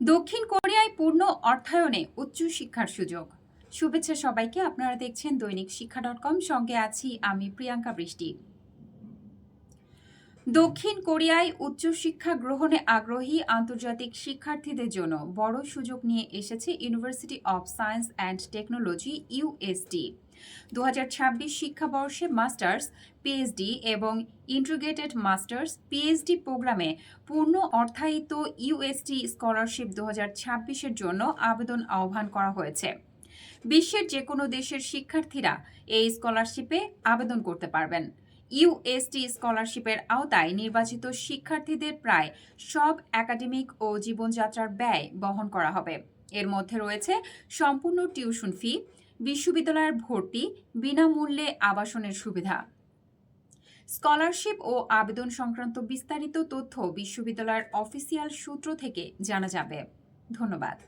দক্ষিণ কোরিয়ায় পূর্ণ অর্থায়নে উচ্চ শিক্ষার সুযোগ। শুভেচ্ছা সবাইকে, আপনারা দেখছেন দৈনিক শিক্ষা ডট কম। সঙ্গে আছি আমি প্রিয়াঙ্কা বৃষ্টি। দক্ষিণ কোরিয়ায় উচ্চশিক্ষা গ্রহণে আগ্রহী আন্তর্জাতিক শিক্ষার্থীদের জন্য বড় সুযোগ নিয়ে এসেছে university of science and technology USD দু হাজার ছাব্বিশ শিক্ষাবর্ষে মাস্টার্স পিএইচডি এবং ইন্টিগ্রেটেড মাস্টার্স পিএইচডি প্রোগ্রামে পূর্ণ অর্থায়িত ইউএসটি স্কলারশিপ দু এর জন্য আবেদন আহ্বান করা হয়েছে। বিশ্বের যে কোনো দেশের শিক্ষার্থীরা এই স্কলারশিপে আবেদন করতে পারবেন। ইউএসটি স্কলারশিপের আওতায় নির্বাচিত শিক্ষার্থীদের প্রায় সব একাডেমিক ও জীবনযাত্রার ব্যয় বহন করা হবে। এর মধ্যে রয়েছে সম্পূর্ণ টিউশন ফি, বিশ্ববিদ্যালয়ের ভর্তি, বিনামূল্যে আবাসনের সুবিধা। স্কলারশিপ ও আবেদন সংক্রান্ত বিস্তারিত তথ্য বিশ্ববিদ্যালয়ের অফিসিয়াল সূত্র থেকে জানা যাবে। ধন্যবাদ।